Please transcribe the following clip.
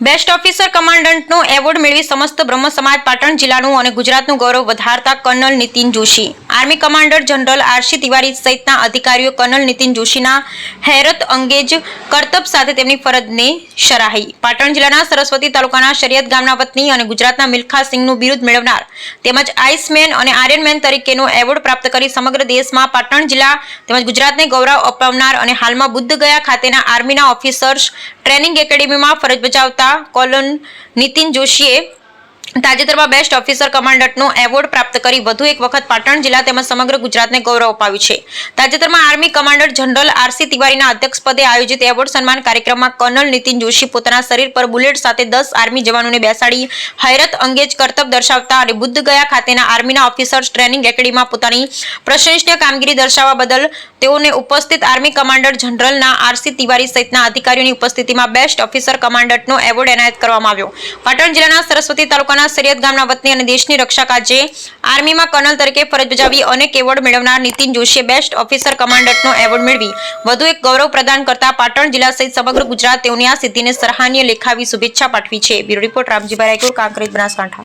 Best officer કમાન્ડન્ટનો award મેળવી સમસ્ત બ્રહ્મ સમાજ પાટણ જિલ્લાનું અને ગુજરાતનું ગૌરવ વધારતા colonel Nitin Joshi. Army commander general RC Tiwari સહિતના અધિકારીઓ કર્નલ નીતિન જોશીના હેરત અંગેજ કરતબ સાથે તેમની ફરજને શરાહી. પાટણ જિલ્લાના સરસ્વતી તાલુકાના શરિયત ગામના વતની અને ગુજરાતના મિલ્ખા સિંહનું બિરુદ મેળવનાર તેમજ આઈસમેન અને આયરનમેન તરીકેનો એવોર્ડ પ્રાપ્ત કરી સમગ્ર દેશમાં પાટણ જિલ્લા તેમજ ગુજરાતને ગૌરવ અપાવનાર અને હાલમાં બુદ્ધ ગયા ખાતેના આર્મીના ઓફિસર્સ ટ્રેનિંગ એકેડેમીમાં ફરજ બજાવતા કોલોન નીતિન જોશીએ તાજેતરમાં બેસ્ટ ઓફિસર કમાન્ડન્ટનો એવોર્ડ પ્રાપ્ત કરી વધુ એક વખત પાટણ જિલ્લા તેમજ સમગ્ર ગુજરાતને ગૌરવ અપાવ્યું છે. તાજેતરમાં આર્મી કમાન્ડર જનરલ આરસી તિવારીના અધ્યક્ષપદે આયોજિત એવોર્ડ સન્માન કાર્યક્રમમાં કર્નલ નીતિન જોશી પોતાના શરીર પર બુલેટ સાથે દસ આર્મી જવાનોને બેસાડી, હૈરત અંગેજ કરતબ દર્શાવતા અને બુદ્ધ ગયા ખાતેના આર્મીના ઓફિસર્સ ટ્રેનિંગ એકેડેમીમાં પોતાની પ્રશંસનીય કામગીરી દર્શાવવા બદલ તેઓને ઉપસ્થિત આર્મી કમાન્ડર જનરલના આરસી તિવારી સહિતના અધિકારીઓની ઉપસ્થિતિમાં બેસ્ટ ઓફિસર કમાન્ડન્ટનો એવોર્ડ એનાયત કરવામાં આવ્યો. પાટણ જિલ્લાના સરસ્વતી તાલુકાના સરિયત ગામના વતની અને દેશની રક્ષા કાજે આર્મીમાં કર્નલ તરીકે ફરજ બજાવી અનેક એવોર્ડ મેળવનાર નીતિન જોશીએ બેસ્ટ ઓફિસર કમાન્ડન્ટનો એવોર્ડ મેળવી. વધુ એક ગૌરવ પ્રદાન કરતા પાટણ જિલ્લા સહિત સમગ્ર ગુજરાત તેઓની આ સિદ્ધિને સરાહનીય લેખાવી શુભેચ્છા પાઠવી છે. Bureau report Ramjibhai Raykur Kankrej, Banaskantha.